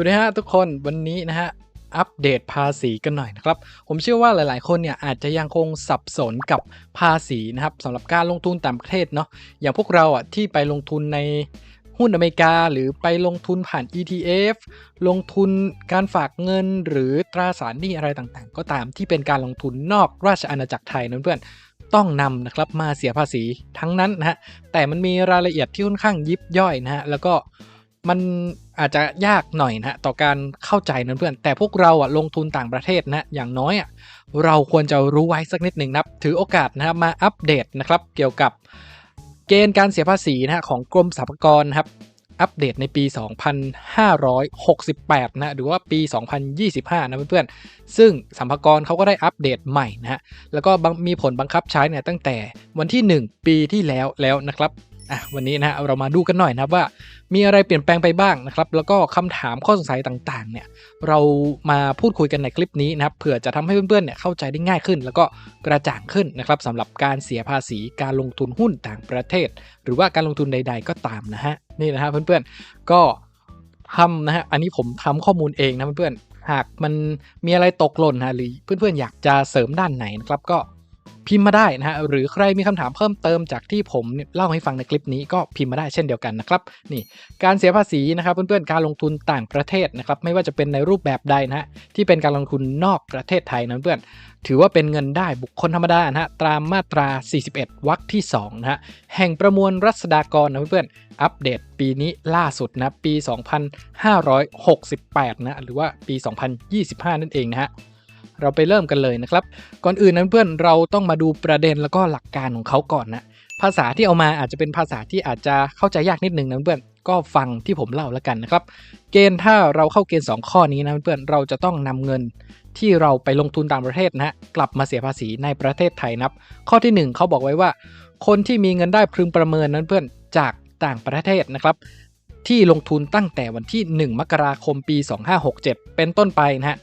สวัสดีฮะทุกคนวันนี้นะฮะอัปเดตภาษีกันหน่อยนะครับ ผมเชื่อว่าหลาย ๆ คนเนี่ยอาจจะยังคงสับสนกับภาษีนะครับสำหรับการลงทุนต่างประเทศเนาะอย่างพวกเราอะที่ไปลงทุนในหุ้นอเมริกา หรือไปลงทุนผ่าน ETF ลงทุนการฝากเงินหรือตราสารหนี้อะไรต่าง ๆ ก็ตามที่เป็นการลงทุนนอกราชอาณาจักรไทยนะเพื่อนต้องนำนะครับมาเสียภาษีทั้งนั้นนะฮะแต่มันมีรายละเอียดที่ค่อนข้างยิบย่อยนะฮะแล้วก็มัน อาจจะยากหน่อยนะต่อการเข้าใจนะเพื่อน แต่พวกเราอะลงทุนต่างประเทศนะอย่างน้อยอะเราควรจะรู้ไว้สักนิดหนึ่งนะถือโอกาสนะครับมาอัปเดตนะครับเกี่ยวกับเกณฑ์การเสียภาษีนะฮะของกรมสรรพากรนะครับอัปเดตในปี 2568 นะ หรือว่าปี 2025 นะเพื่อนๆ ซึ่งสัมภากรเขาก็ได้อัปเดตใหม่นะฮะ แล้วก็มีผลบังคับใช้เนี่ยตั้งแต่วันที่ 1 ปีที่แล้วแล้วนะครับ อะวันนี้นะเรามาดูกันหน่อยนะครับว่ามีอะไรเปลี่ยนแปลงไปบ้างนะครับ แล้วก็คำถามข้อสงสัยต่างๆ เนี่ย เรามาพูดคุยกันในคลิปนี้นะครับเผื่อจะทำให้เพื่อนๆเนี่ยเข้าใจได้ง่ายขึ้น แล้วก็กระจ่างขึ้นนะครับสำหรับการเสียภาษีการลงทุนหุ้นต่างประเทศ หรือว่าการลงทุนใด ๆ ก็ตามนะฮะนี่นะฮะเพื่อนๆก็ทำนะฮะอันนี้ผมทำข้อมูลเองนะเพื่อนๆหากมันมีอะไรตกหล่นนะหรือเพื่อนๆอยากจะเสริมด้านไหนนะครับก็ พิมพ์มาได้นะฮะหรือใครมีคำถามเพิ่มเติมจากที่ผมเล่าให้ฟังในคลิปนี้ก็พิมพ์มาได้เช่นเดียวกันนะครับนี่การเสียภาษีนะครับเพื่อนๆการลงทุนต่างประเทศนะครับไม่ว่าจะเป็นในรูปแบบใดนะฮะที่เป็นการลงทุนนอกประเทศไทยนะเพื่อนถือว่าเป็นเงินได้บุคคลธรรมดานะฮะตามมาตรา 41 วรรคที่2นะฮะแห่งประมวลรัษฎากรนะเพื่อนๆอัปเดตปีนี้ล่าสุดนะปี 2568 นะหรือว่าปี 2025 นั่นเองนะฮะ เราไปเริ่มกันเลยนะครับ ก่อนอื่นนั้นเพื่อนเราต้องมาดูประเด็นแล้วก็หลักการของเขาก่อนนะภาษาที่เอามาอาจจะเป็นภาษาที่อาจจะเข้าใจยากนิดนึงนะเพื่อนก็ฟังที่ผมเล่าแล้วกันนะครับ เกณฑ์ถ้าเราเข้าเกณฑ์ 2 ข้อนี้นะเพื่อนเราจะต้องนำเงินที่เราไปลงทุนต่างประเทศนะฮะกลับมาเสียภาษีในประเทศไทยนับ ข้อที่ 1 เขาบอกไว้ว่า คนที่มีเงินได้พึงประเมินนั้นเพื่อนจากต่างประเทศนะครับ ที่ลงทุนตั้งแต่วันที่ 1 มกราคมปี 2567 เป็นต้นไปนะฮะ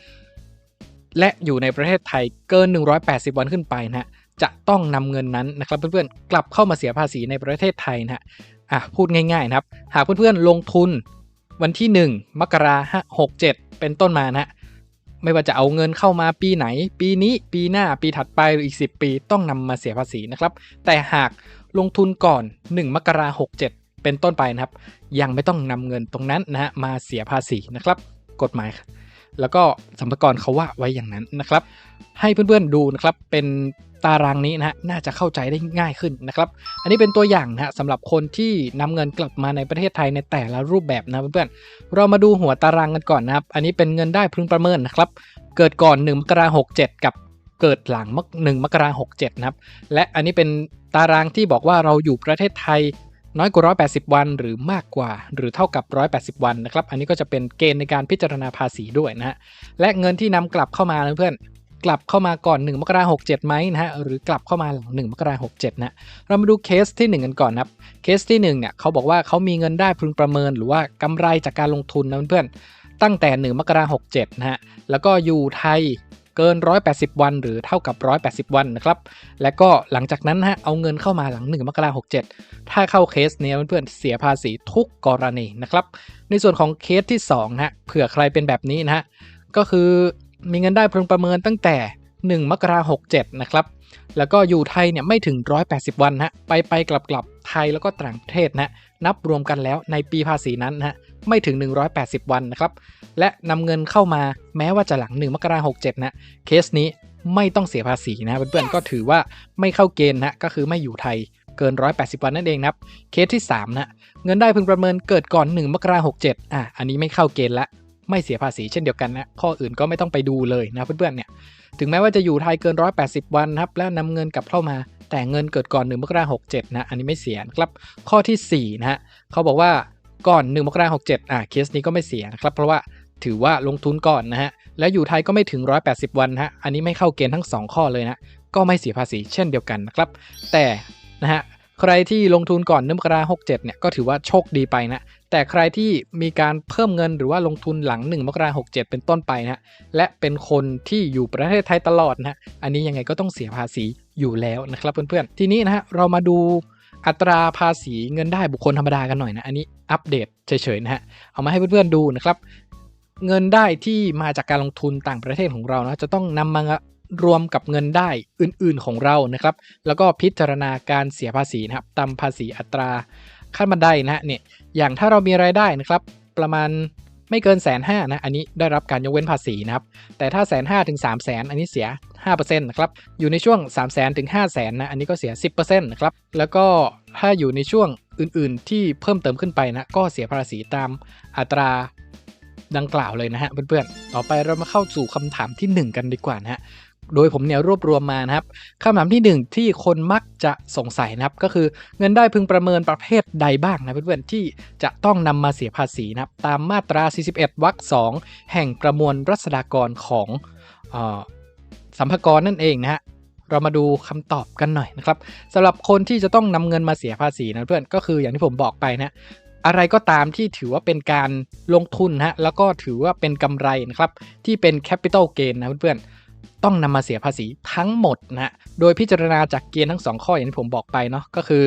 และอยู่ในประเทศไทยเกิน 180 วันขึ้นไปนะฮะจะต้องนำเงินนั้นนะครับเพื่อนๆกลับเข้ามาเสียภาษีในประเทศไทยนะฮะอะพูดง่ายๆนะครับหากเพื่อนๆลงทุนวันที่ 1 มกราคม67เป็นต้นมานะฮะไม่ว่าจะเอาเงินเข้ามาปีไหน ปีนี้ปีหน้าปีถัดไปหรืออีก 10 ปีต้องนำมาเสียภาษีนะครับ แต่หากลงทุนก่อน 1 มกราคม67เป็นต้นไปนะครับ ยังไม่ต้องนำเงินตรงนั้นนะฮะมาเสียภาษีนะครับ กฎหมาย แล้วก็สัมภากระเขาว่าไว้อย่างนั้นนะครับ ให้เพื่อนๆดูนะครับเป็นตารางนี้นะฮะน่าจะเข้าใจได้ง่ายขึ้นนะครับ อันนี้เป็นตัวอย่างนะฮะสำหรับคนที่นำเงินกลับมาในประเทศไทยในแต่ละรูปแบบนะเพื่อนๆ เรามาดูหัวตารางกันก่อนนะครับ อันนี้เป็นเงินได้พึงประเมินนะครับ เกิดก่อน1มกราคม67กับเกิดหลัง1มกราคม67นะครับ และอันนี้เป็นตารางที่บอกว่าเราอยู่ประเทศไทย น้อยกว่า 180 วัน หรือมากกว่า หรือเท่ากับ 180 วันนะครับ อันนี้ก็จะเป็นเกณฑ์ในการพิจารณาภาษีด้วยนะฮะ และเงินที่นำกลับเข้ามานะเพื่อนกลับเข้ามาก่อน 1 มกราคม67ไหมนะฮะ หรือกลับเข้ามาหลัง 1 มกราคม67นะ เรามาดูเคสที่ 1 กันก่อนครับ เคสที่1เนี่ยเขาบอกว่าเขามีเงินได้พึงประเมิน หรือว่ากำไรจากการลงทุนนะเพื่อนตั้งแต่ 1 มกราคม67นะฮะ แล้วก็อยู่ไทย เกิน 180 วัน หรือเท่ากับ 180 วันนะครับและก็หลังจากนั้นฮะเอาเงินเข้ามาหลัง 1 มกราคม67 ถ้าเข้าเคสเนี้ยเพื่อนเสียภาษีทุกกรณีนะครับในส่วนของเคสที่2นะฮะเผื่อใครเป็นแบบนี้นะฮะก็คือมีเงินได้พึงประเมินตั้งแต่ 1 มกราคม67 นะครับแล้วก็อยู่ไทยเนี่ยไม่ถึง 180 วันฮะไปไปกลับกลับไทยแล้วก็ต่างประเทศนะนับรวมกันแล้วในปีภาษีนั้นนะฮะ ไม่ถึง 180 วันนะครับ และนำเงินเข้ามาแม้ว่าจะหลัง 1 มกราคม67 นะ เคสนี้ไม่ต้องเสียภาษีนะเพื่อนๆก็ถือว่าไม่เข้าเกณฑ์นะก็คือไม่อยู่ไทยเกิน 180 วันนั่นเองนะครับ เคสที่ 3 นะ เงินได้พึงประเมินเกิดก่อน 1 มกราคม67 อะ อันนี้ไม่เข้าเกณฑ์ละ ไม่เสียภาษีเช่นเดียวกันนะ ข้ออื่นก็ไม่ต้องไปดูเลยนะเพื่อนๆเนี่ย ถึงแม้ว่าจะอยู่ไทยเกิน 180 วันครับ แล้วนำเงินกลับเข้ามา แต่เงินเกิดก่อน 1 มกราคม67 นะ อันนี้ไม่เสียนะครับ ข้อที่ 4 นะฮะเขาบอกว่า ก่อน1มกราคม67อะเคสนี้ก็ไม่เสียนะครับ เพราะว่าถือว่าลงทุนก่อนนะฮะ แล้วอยู่ไทยก็ไม่ถึง 180 วันฮะ อันนี้ไม่เข้าเกณฑ์ทั้ง 2 ข้อเลยนะ ก็ไม่เสียภาษีเช่นเดียวกันนะครับ แต่นะฮะ ใครที่ลงทุนก่อน1มกราคม67เนี่ยก็ถือว่าโชคดีไปนะ แต่ใครที่มีการเพิ่มเงินหรือว่าลงทุนหลัง 1 มกราคม67เป็นต้นไปนะและเป็นคนที่อยู่ประเทศไทยตลอดนะอันนี้ยังไงก็ต้องเสียภาษีอยู่แล้วนะครับเพื่อนๆ ทีนี้นะฮะเรามาดู อัตราภาษีเงินได้บุคคลธรรมดากันหน่อยนะอันนี้อัปเดตเฉยๆนะฮะเอามาให้เพื่อนๆดูนะครับเงินได้ที่มาจากการลงทุนต่างประเทศของเรานะจะต้องนำมารวมกับเงินได้อื่นๆของเรานะครับ แล้วก็พิจารณาการเสียภาษีนะครับตามภาษีอัตราขั้นบันไดนะฮะเนี่ยอย่างถ้าเรามีรายได้นะครับประมาณ ไม่เกินแสนห้านะ อันนี้ได้รับการยกเว้นภาษีนะครับ แต่ถ้าแสนห้าถึงสามแสนอันนี้เสีย 5%นะครับ อยู่ในช่วง 3 0 0แสนถึง5 0 0แสนนะ อันนี้ก็เสีย 10%นะครับ แล้วก็ถ้าอยู่ในช่วงอื่นๆ ที่เพิ่มเติมขึ้นไปนะ ก็เสียภาษีตามอัตราดังกล่าวเลยนะฮะเพื่อนๆ ต่อไปเรามาเข้าสู่คำถามที่ 1 กันดีกว่านะฮะ โดยผมเนี่ยรวบรวมมานะครับคำถามที่ 1 ที่คนมักจะสงสัยนะครับ ก็คือเงินได้พึงประเมินประเภทใดบ้างนะเพื่อนๆที่จะต้องนำมาเสียภาษีนะครับ ตามมาตรา 41 วรรค 2 แห่งประมวลรัษฎากรของออสัมภากรนั่นเองนะฮะเรามาดูคำตอบกันหน่อยนะครับสำหรับคนที่จะต้องนำเงินมาเสียภาษีนะเพื่อนก็คืออย่างที่ผมบอกไปนะอะไรก็ตามที่ถือว่าเป็นการลงทุนนะแล้วก็ถือว่าเป็นกำไรนะครับที่เป็น capital gain นะเพื่อนๆ ต้องนำมาเสียภาษีทั้งหมดนะโดยพิจารณาจากเกณฑ์ทั้ง 2 ข้ออย่างที่ผมบอกไปเนาะก็คือ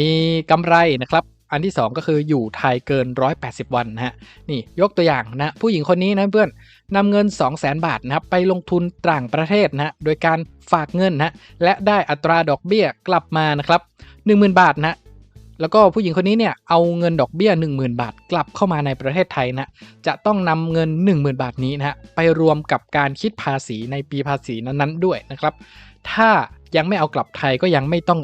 มีกำไรนะครับอันที่ 2 ก็คืออยู่ไทยเกิน 180 วันนะฮะนี่ยกตัวอย่างนะผู้หญิงคนนี้นะเพื่อนนำเงิน 2 0 0 0 0 0 บาทนะครับไปลงทุนต่างประเทศนะโดยการฝากเงินนะและได้อัตราดอกเบี้ยกลับมานะครับ10,000 บาทนะ แล้วก็ผู้หญิงคนนี้เนี่ยเอาเงินดอกเบี้ย 10,000 บาทกลับเข้ามาในประเทศไทยนะจะต้องนำเงิน 10,000 บาทนี้นะฮะไปรวมกับการคิดภาษีในปีภาษีนั้นๆด้วยนะครับ ถ้ายังไม่เอากลับไทยก็ยังไม่ต้อง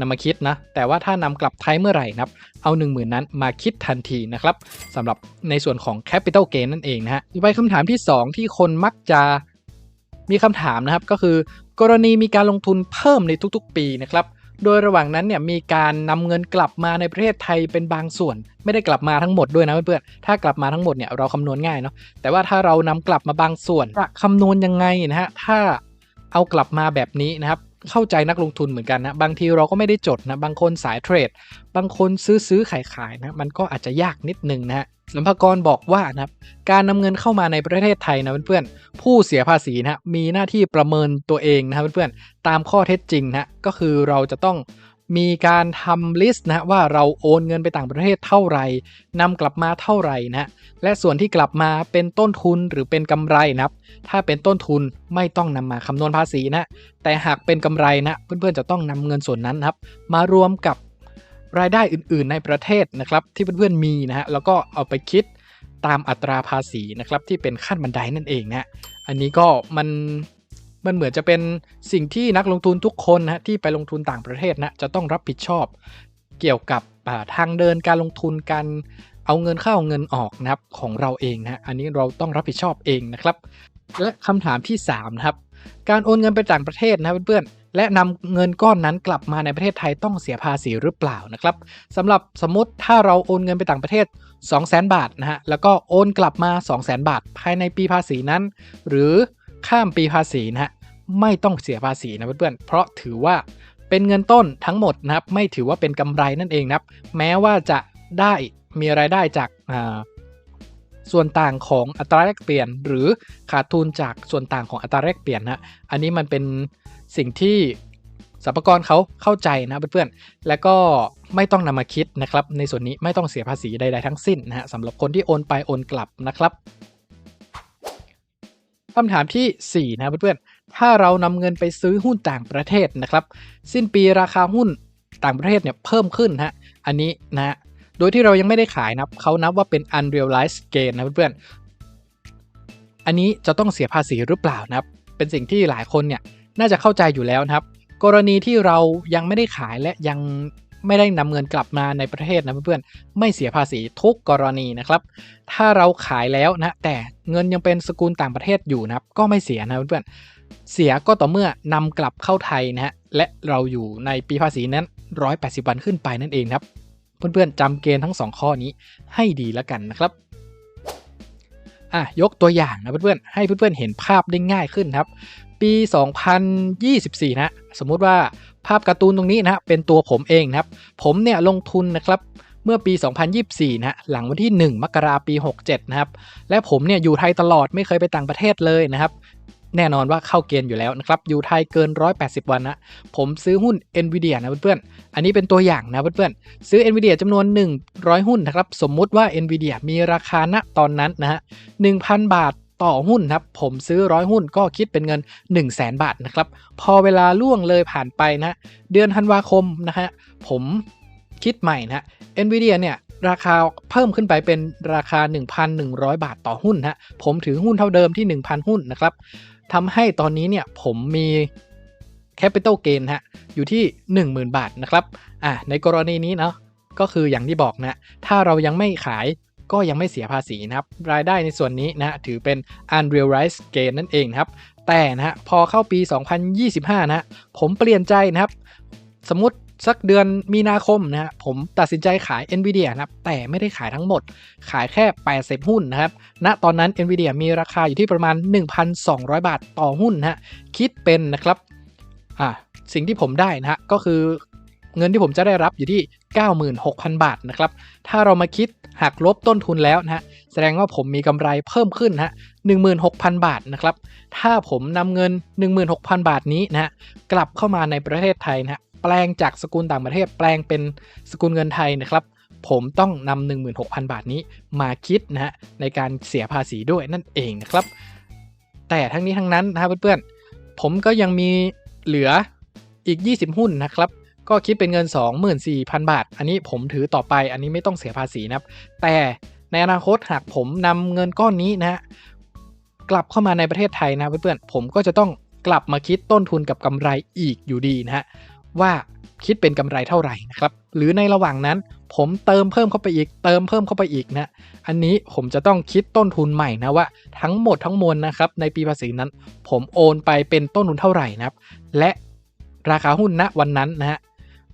นำมาคิดนะ แต่ว่าถ้านำกลับไทยเมื่อไหร่นะครับ เอา 1 0,000 นั้นมาคิดทันทีนะครับสำหรับในส่วนของ Capital Gain นั่นเองนะฮะไปคำถามที่ 2 ที่คนมักจะมีคำถามนะครับก็คือ กรณีมีการลงทุนเพิ่มในทุกๆ ปีนะครับ โดยระหว่างนั้นเนี่ยมีการนำเงินกลับมาในประเทศไทยเป็นบางส่วน ไม่ได้กลับมาทั้งหมดด้วยนะเพื่อนๆถ้ากลับมาทั้งหมดเนี่ยเราคำนวณง่ายเนาะแต่ว่าถ้าเรานำกลับมาบางส่วนจะคำนวณยังไงนะฮะถ้าเอากลับมาแบบนี้นะครับ เข้าใจนักลงทุนเหมือนกันนะ บางทีเราก็ไม่ได้จดนะ บางคนสายเทรด บางคนซื้อซื้อขายขายนะ มันก็อาจจะยากนิดนึงนะฮะสัมภากรบอกว่านะครับการนำเงินเข้ามาในประเทศไทยนะเพื่อนๆผู้เสียภาษีนะมีหน้าที่ประเมินตัวเองนะครับเพื่อนๆตามข้อเท็จจริงนะก็คือเราจะต้อง มีการทำลิสต์นะว่าเราโอนเงินไปต่างประเทศเท่าไหร่นำกลับมาเท่าไหร่นะและส่วนที่กลับมาเป็นต้นทุนหรือเป็นกำไรนะครับ ถ้าเป็นต้นทุนไม่ต้องนำมาคำนวณภาษีนะ แต่หากเป็นกำไรนะ เพื่อนๆจะต้องนำเงินส่วนนั้นนะครับ มารวมกับรายได้อื่นๆในประเทศนะครับ ที่เพื่อนๆมีนะฮะแล้วก็เอาไปคิดตามอัตราภาษีนะครับที่เป็นขั้นบันไดนั่นเองนะอันนี้ก็มัน มันเหมือนจะเป็นสิ่งที่นักลงทุนทุกคนนะที่ไปลงทุนต่างประเทศนะจะต้องรับผิดชอบ เกี่ยวกับทางเดินการลงทุนการเอาเงินเข้าเงินออกนะครับของเราเองนะอันนี้เราต้องรับผิดชอบเองนะครับ และคำถามที่3นะครับการโอนเงินไปต่างประเทศนะเพื่อนๆและนำเงินก้อนนั้นกลับมาในประเทศไทยต้องเสียภาษีหรือเปล่านะครับสำหรับสมมติถ้าเราโอนเงินไปต่างประเทศ 2 0 0 0 0 0 บาทนะฮะแล้วก็โอนกลับมา 2 0 0 0 0 0 บาท ภายในปีภาษีนั้น หรือ ข้ามปีภาษีนะฮะไม่ต้องเสียภาษีนะเพื่อนๆ เพราะถือว่าเป็นเงินต้นทั้งหมดนะครับ ไม่ถือว่าเป็นกำไรนั่นเองนะครับ แม้ว่าจะได้มีรายได้จากส่วนต่างของอัตราแลกเปลี่ยน หรือขาดทุนจากส่วนต่างของอัตราแลกเปลี่ยนนะอันนี้มันเป็นสิ่งที่สรรพากรเขาเข้าใจนะเพื่อนๆ และก็ไม่ต้องนำมาคิดนะครับ ในส่วนนี้ไม่ต้องเสียภาษีใดๆทั้งสิ้นนะฮะสำหรับคนที่โอนไปโอนกลับนะครับ คำถามที่ 4 นะเพื่อนๆ ถ้าเรานำเงินไปซื้อหุ้นต่างประเทศนะครับ สิ้นปีราคาหุ้นต่างประเทศเนี่ยเพิ่มขึ้นฮะ อันนี้นะโดยที่เรายังไม่ได้ขายนะเขานับว่าเป็น unrealized gain นะเพื่อนๆ อันนี้จะต้องเสียภาษีหรือเปล่านะครับ เป็นสิ่งที่หลายคนเนี่ยน่าจะเข้าใจอยู่แล้วนะครับ กรณีที่เรายังไม่ได้ขายและยัง ไม่ได้นำเงินกลับมาในประเทศนะเพื่อนๆไม่เสียภาษีทุกกรณีนะครับ ถ้าเราขายแล้วนะแต่เงินยังเป็นสกุลต่างประเทศอยู่นะครับ ก็ไม่เสียนะเพื่อนๆเสียก็ต่อเมื่อนำกลับเข้าไทยนะฮะและเราอยู่ในปีภาษีนั้น 180 วันขึ้นไปนั่นเองครับ เพื่อนๆจำเกณฑ์ทั้ง 2 ข้อนี้ให้ดีแล้วกันนะครับอะยกตัวอย่างนะเพื่อนๆให้เพื่อนๆเห็นภาพได้ง่ายขึ้นครับ ปี 2024 นะ สมมุติว่าภาพการ์ตูนตรงนี้นะเป็นตัวผมเองนะครับ ผมเนี่ยลงทุนนะครับเมื่อปี 2024นะหลังวันที่ 1 มกราปี 67 นะครับ และผมเนี่ยอยู่ไทยตลอดไม่เคยไปต่างประเทศเลยนะครับ แน่นอนว่าเข้าเกณฑ์อยู่แล้วนะครับ อยู่ไทยเกิน 180 วันนะ ผมซื้อหุ้น NVIDIA นะเพื่อนๆ อันนี้เป็นตัวอย่างนะเพื่อนๆ ซื้อ NVIDIA จำนวน 100 หุ้นนะครับ สมมุติว่า NVIDIA มีราคาณตอนนั้นนะฮะ 1,000 บาท ต่อหุ้นครับ ผมซื้อร้อยหุ้นก็คิดเป็นเงิน 1 0 0 0 0แบาทนะครับ พอเวลาล่วงเลยผ่านไปนะ เดือนธันวาคมนะฮะผมคิดใหม่นะ NVIDIA เนี่ยราคาเพิ่มขึ้นไปเป็นราคา 1,100 บาทต่อหุ้นฮะผมถือหุ้นเท่าเดิมที่ 1,000 หุ้นนะครับทำให้ตอนนี้เนี่ยผมมี Capital Gain ฮะอยู่ที่ 10,000 บาทนะครับอะในกรณีนี้เนาะก็คืออย่างที่บอกนะ ถ้าเรายังไม่ขาย ก็ยังไม่เสียภาษีนะครับ รายได้ในส่วนนี้นะถือเป็น unrealized gain นั่นเองครับ แต่นะฮะพอเข้าปี 2025 นะผมเปลี่ยนใจนะครับ สมมติสักเดือนมีนาคมนะฮะผมตัดสินใจขาย NVIDIA นะครับแต่ไม่ได้ขายทั้งหมด ขายแค่ 80 หุ้นนะครับณตอนนั้น NVIDIA มีราคาอยู่ที่ประมาณ 1,200 บาทต่อหุ้นนะฮะคิดเป็นนะครับอ่าสิ่งที่ผมได้นะฮะก็คือ เงินที่ผมจะได้รับอยู่ที่ 96,000 บาทนะครับ ถ้าเรามาคิดหักลบต้นทุนแล้วนะฮะ แสดงว่าผมมีกำไรเพิ่มขึ้นนะฮะ16,000 บาทนะครับ ถ้าผมนำเงิน 16,000 บาทนี้นะฮะกลับเข้ามาในประเทศไทยนะฮะ แปลงจากสกุลต่างประเทศแปลงเป็นสกุลเงินไทยนะครับ ผมต้องนำ16,000 บาทนี้มาคิดนะฮะในการเสียภาษีด้วยนั่นเองนะครับ แต่ทั้งนี้ทั้งนั้นนะครับเพื่อนๆ ผมก็ยังมีเหลืออีก 20 หุ้นนะครับ ก็คิดเป็นเงิน 24,000 บาท อันนี้ผมถือต่อไปอันนี้ไม่ต้องเสียภาษีนะครับ แต่ในอนาคตหากผมนำเงินก้อนนี้นะฮะกลับเข้ามาในประเทศไทยนะเพื่อนๆผมก็จะต้องกลับมาคิดต้นทุนกับกำไรอีกอยู่ดีนะฮะว่าคิดเป็นกำไรเท่าไหร่นะครับ หรือในระหว่างนั้น ผมเติมเพิ่มเข้าไปอีก เติมเพิ่มเข้าไปอีกนะ อันนี้ผมจะต้องคิดต้นทุนใหม่นะว่าทั้งหมดทั้งมวลนะครับ ในปีภาษีนั้น ผมโอนไปเป็นต้นทุนเท่าไหร่นะครับ และราคาหุ้นณวันนั้นนะฮะ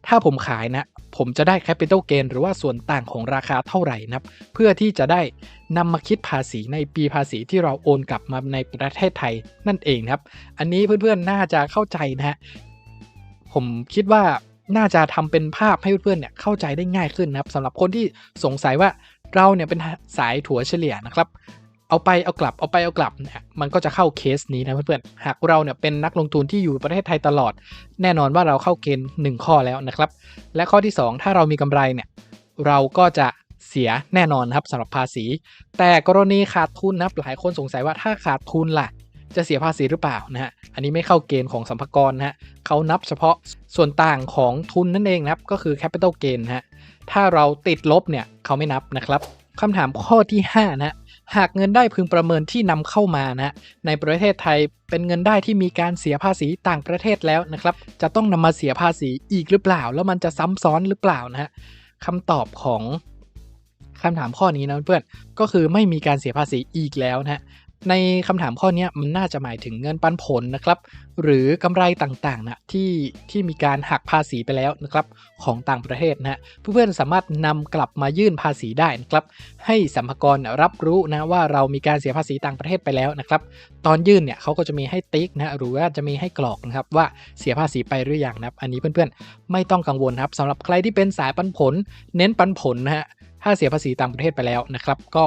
ถ้าผมขายนะ ผมจะได้ capital gain หรือว่าส่วนต่างของราคาเท่าไหร่นะเพื่อที่จะได้นำมาคิดภาษีในปีภาษีที่เราโอนกลับมาในประเทศไทยนั่นเองครับ อันนี้เพื่อนๆน่าจะเข้าใจนะฮะผมคิดว่าน่าจะทำเป็นภาพให้เพื่อนๆเนี่ยเข้าใจได้ง่ายขึ้นนะครับสำหรับคนที่สงสัยว่าเราเนี่ยเป็นสายถั่วเฉลี่ยนะครับ เอาไปเอากลับเอาไปเอากลับเนี่ยมันก็จะเข้าเคสนี้นะเพื่อนๆหากเราเนี่ยเป็นนักลงทุนที่อยู่ประเทศไทยตลอด แน่นอนว่าเราเข้าเกณฑ์1ข้อแล้วนะครับ และข้อที่ 2 ถ้าเรามีกำไรเนี่ยเราก็จะเสียแน่นอนครับสำหรับภาษี แต่กรณีขาดทุนนะครับหลายคนสงสัยว่าถ้าขาดทุนล่ะ จะเสียภาษีหรือเปล่านะฮะอันนี้ไม่เข้าเกณฑ์ของสัมภากรนะฮะเขานับเฉพาะส่วนต่างของทุนนั่นเองนะครับก็คือ capital gain นะฮะถ้าเราติดลบเนี่ยเขาไม่นับนะครับคำถามข้อที่5นะ หากเงินได้พึงประเมินที่นำเข้ามานะฮะในประเทศไทยเป็นเงินได้ที่มีการเสียภาษีต่างประเทศแล้วนะครับ จะต้องนำมาเสียภาษีอีกหรือเปล่า แล้วมันจะซ้ำซ้อนหรือเปล่านะฮะคำตอบของคำถามข้อนี้นะเพื่อนก็คือไม่มีการเสียภาษีอีกแล้วนะฮะ ในคำถามข้อนี้มันน่าจะหมายถึงเงินปันผลนะครับ หรือกำไรต่างๆนะที่ที่มีการหักภาษีไปแล้วนะครับของต่างประเทศนะเพื่อนๆสามารถนำกลับมายื่นภาษีได้นะครับ ให้สัมภากรรับรู้นะว่าเรามีการเสียภาษีต่างประเทศไปแล้วนะครับ ตอนยื่นเนี่ยเขาก็จะมีให้ติ๊กนะหรือว่าจะมีให้กรอกนะครับว่าเสียภาษีไปหรือยังนะครับ อันนี้เพื่อนๆ ไม่ต้องกังวลครับสำหรับใครที่เป็นสายปันผล เน้นปันผลนะฮะถ้าเสียภาษีต่างประเทศไปแล้วนะครับ ก็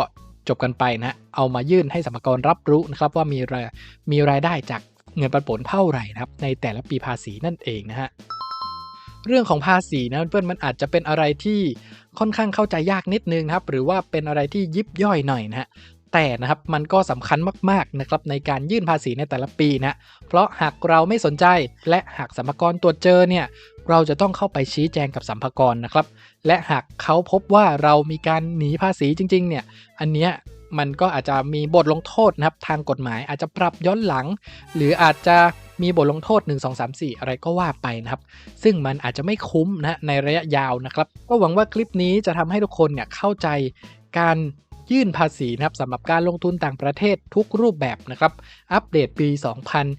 จบกันไปนะเอามายื่นให้สมภากรรับรู้นะครับว่ามีรายมีรายได้จากเงินปันผลเท่าไหร่นะครับในแต่ละปีภาษีนั่นเองนะฮะเรื่องของภาษีนะเพื่อนมันอาจจะเป็นอะไรที่ค่อนข้างเข้าใจยากนิดนึงนะครับ หรือว่าเป็นอะไรที่ยิบย่อยหน่อยนะฮะแต่นะครับมันก็สำคัญมากๆนะครับในการยื่นภาษีในแต่ละปีนะเพราะหากเราไม่สนใจและหากสมภากรตรวจเจอเนี่ย เราจะต้องเข้าไปชี้แจงกับสัมภากรนะครับ และหากเขาพบว่าเรามีการหนีภาษีจริง ๆ เนี่ย อันเนี้ยมันก็อาจจะมีบทลงโทษนะครับ ทางกฎหมายอาจจะปรับย้อนหลัง หรืออาจจะมีบทลงโทษ 1 2 3 4 อะไรก็ว่าไปนะครับ ซึ่งมันอาจจะไม่คุ้มนะในระยะยาวนะครับ ก็หวังว่าคลิปนี้จะทำให้ทุกคนเนี่ยเข้าใจการ ยื่นภาษีนะครับสำหรับการลงทุนต่างประเทศทุกรูปแบบนะครับ อัปเดตปี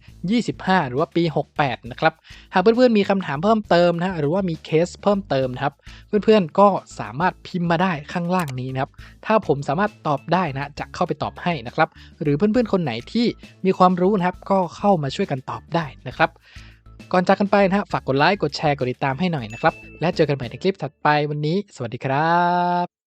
2025 หรือว่าปี 68 นะครับ หากเพื่อนๆมีคำถามเพิ่มเติมนะหรือว่ามีเคสเพิ่มเติมนะครับ เพื่อนๆก็สามารถพิมพ์มาได้ข้างล่างนี้นะครับ ถ้าผมสามารถตอบได้นะจะเข้าไปตอบให้นะครับ หรือเพื่อนๆคนไหนที่มีความรู้นะครับก็เข้ามาช่วยกันตอบได้นะครับก่อนจากกันไปนะฮะฝากกดไลค์ กดแชร์ กดติดตามให้หน่อยนะครับ และเจอกันใหม่ในคลิปถัดไปวันนี้ สวัสดีครับ